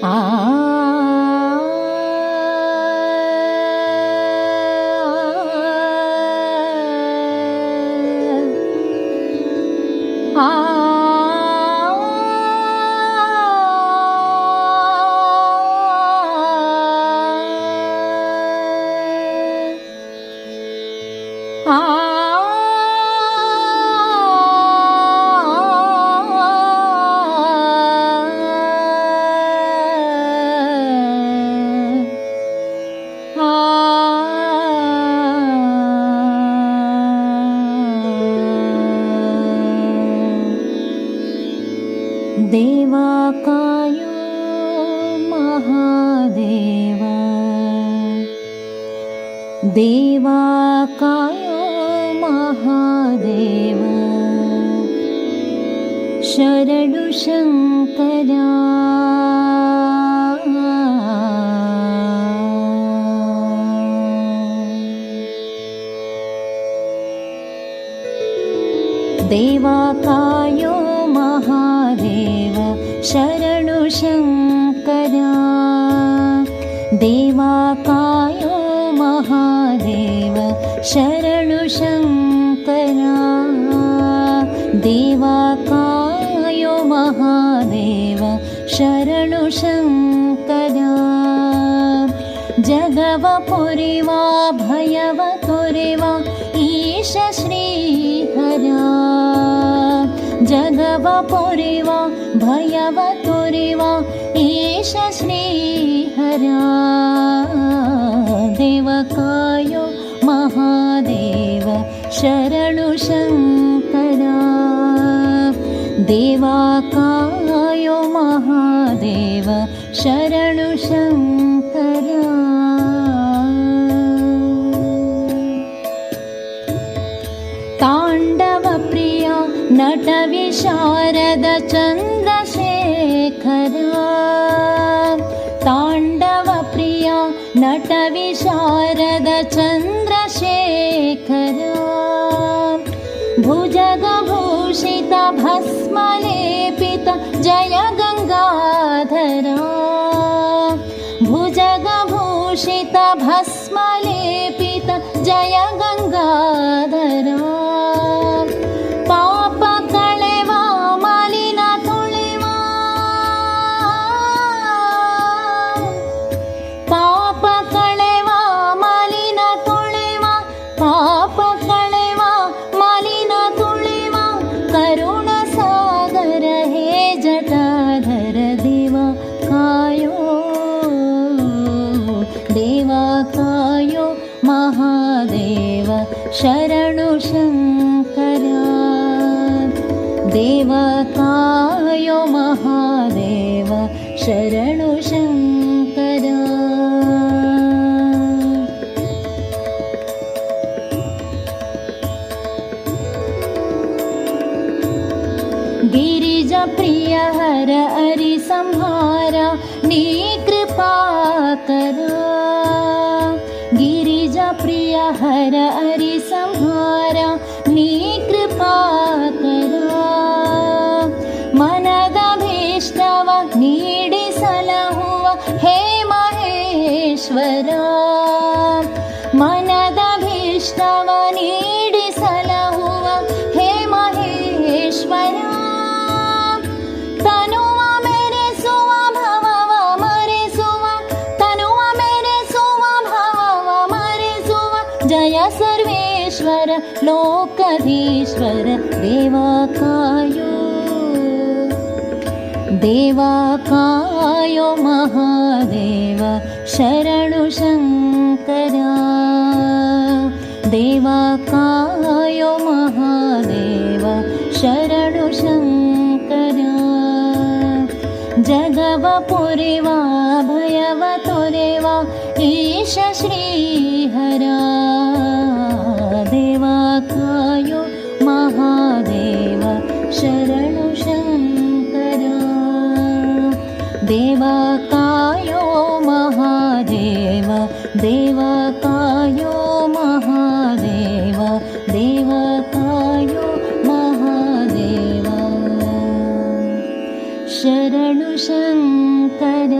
啊。देवाकाय महादेव। देवाकाय महादेव। शरणु शङ्करा देवाकाय महादेव शरणु शङ्करा। देवाकाय महादेव शरणु शङ्करा। देवाकाय महादेव शरणु शङ्करा। जगवपुरिवा भयवपुरिवा ईश जगवपुरिवा भयवपुरिवा ईश श्रीहरा। देवकाय महादेव शरणु शङ्करा। देवाकाय महादेव शरणु नटविशारद ताण्डवप्रिया चन्द्रशेखरा भुजगभूषित भस्मलेपित जय गङ्गाधरा भुजगभूषित भस्मलेपित जय गङ्गाधरा यो महादेव शरणुशङ्कर देवकायो महादेव शरणुशङ्कर गिरिजप्रियहर हरि संहार नी कृपा करा। हर हरि संहारीकृपा करो। मनद नीडि सलहुव हे महेश्वर। मनदभीष्टव नी लोकधीश्वर देवाकाय। देवाकायो महादेव शरणुशङ्करा देवाकायो महादेव शरणुशङ्करा जगवपुरि वा भयवतुरे वा ईश श्रीहरा देवा कायो महादेव शरणु शङ्करा। देवकायो महादेव देवकायो महादेव देवकायो महादेव। शरणु शङ्कर